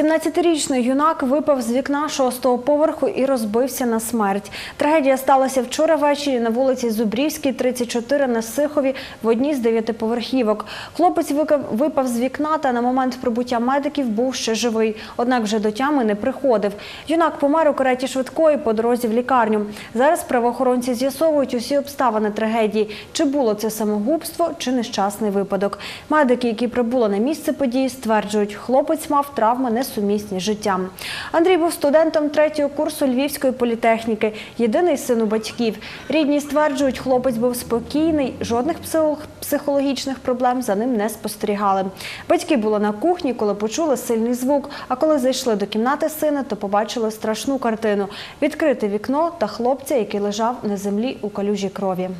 17-річний юнак випав з вікна шостого поверху і розбився на смерть. Трагедія сталася вчора ввечері на вулиці Зубрівській, 34 на Сихові в одній з дев'ятиповерхівок. Хлопець випав з вікна та на момент прибуття медиків був ще живий, однак вже до тями не приходив. Юнак помер у кареті швидкої по дорозі в лікарню. Зараз правоохоронці з'ясовують усі обставини трагедії, чи було це самогубство, чи нещасний випадок. Медики, які прибули на місце події, стверджують, хлопець мав травми несумісні з життям. Андрій був студентом третього курсу Львівської політехніки, єдиний син у батьків. Рідні стверджують, хлопець був спокійний, жодних психо- психологічних проблем за ним не спостерігали. Батьки були на кухні, коли почули сильний звук. А коли зайшли до кімнати сина, то побачили страшну картину: відкрите вікно та хлопця, який лежав на землі у калюжі крові.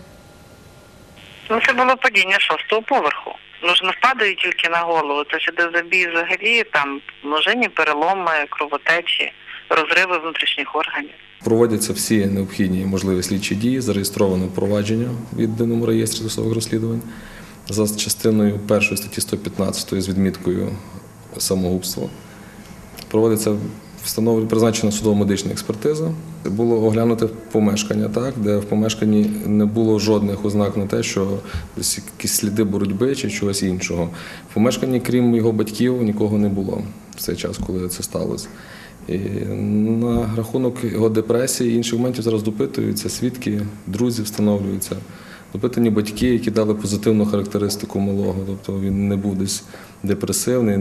Ну, це було падіння шостого поверху. Ну ж не впадає тільки на голову. Це сюди забій взагалі, там множинні переломи, кровотечі, розриви внутрішніх органів. Проводяться всі необхідні можливі слідчі дії, зареєстровано провадження в єдиному реєстрі досудових розслідувань за частиною першої статті 115 з відміткою самогубство. Проводиться встановлена призначена судово-медична експертиза. Було оглянуте помешкання, так, де в помешканні не було жодних ознак на те, що якісь сліди боротьби чи чогось іншого. В помешканні, крім його батьків, нікого не було в цей час, коли це сталося. І на рахунок його депресії і інших моментів зараз допитуються свідки, друзі встановлюються. Допитані батьки, які дали позитивну характеристику малого, тобто він не був десь депресивний.